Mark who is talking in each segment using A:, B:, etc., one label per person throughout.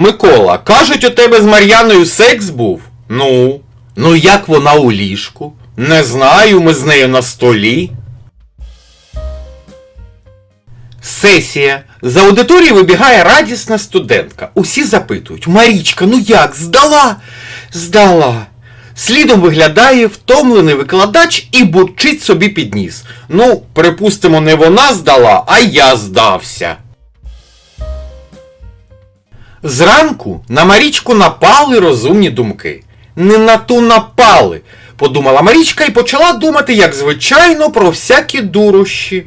A: Микола, кажуть, у тебе з Мар'яною секс був? Ну. Ну як вона у ліжку? Не знаю, ми з нею на столі. Сесія. З аудиторії вибігає радісна студентка. Усі запитують: Марічка, ну як, здала? Здала. Слідом виглядає втомлений викладач і бурчить собі під ніс. Ну, припустимо, не вона здала, а я здався. Зранку на Марічку напали розумні думки. Не на ту напали, подумала Марічка і почала думати, як звичайно, про всякі дурощі.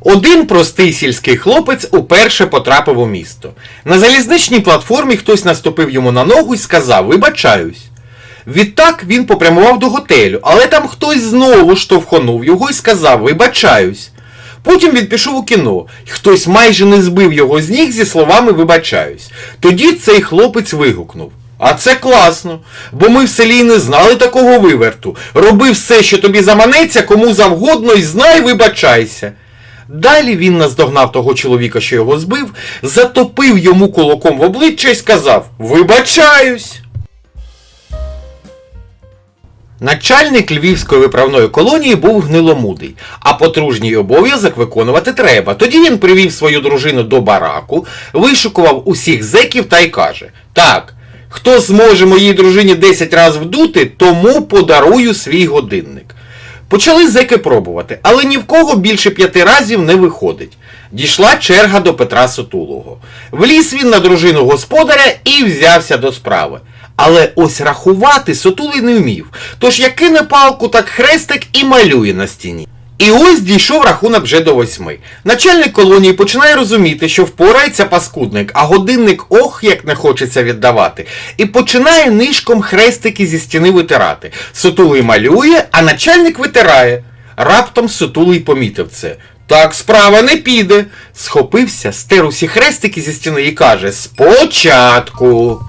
A: Один простий сільський хлопець уперше потрапив у місто. На залізничній платформі хтось наступив йому на ногу і сказав Вибачаюсь. Відтак він попрямував до готелю, але там хтось знову штовхонув його і сказав Вибачаюсь. Потім він пішов у кіно, і хтось майже не збив його з ніг зі словами Вибачаюсь. Тоді цей хлопець вигукнув. А це класно, бо ми в селі не знали такого виверту. Роби все, що тобі заманеться, кому завгодно, і знай, вибачайся. Далі він наздогнав того чоловіка, що його збив, затопив йому кулаком в обличчя і сказав Вибачаюсь. Начальник львівської виправної колонії був гниломудий, а потружній обов'язок виконувати треба. Тоді він привів свою дружину до бараку, вишукував усіх зеків та й каже: Так, хто зможе моїй дружині 10 разів вдути, тому подарую свій годинник. Почали зеки пробувати, але ні в кого більше п'яти разів не виходить. Дійшла черга до Петра Сотулого. Вліз він на дружину господаря і взявся до справи. Але ось рахувати Сотулий не вмів. Тож як кине палку, так хрестик і малює на стіні. І ось дійшов рахунок вже до восьми. Начальник колонії починає розуміти, що впорається паскудник, а годинник ох як не хочеться віддавати. І починає нишком хрестики зі стіни витирати. Сутулий малює, а начальник витирає. Раптом Сутулий помітив це. Так справа не піде. Схопився, стер усі хрестики зі стіни і каже: Спочатку.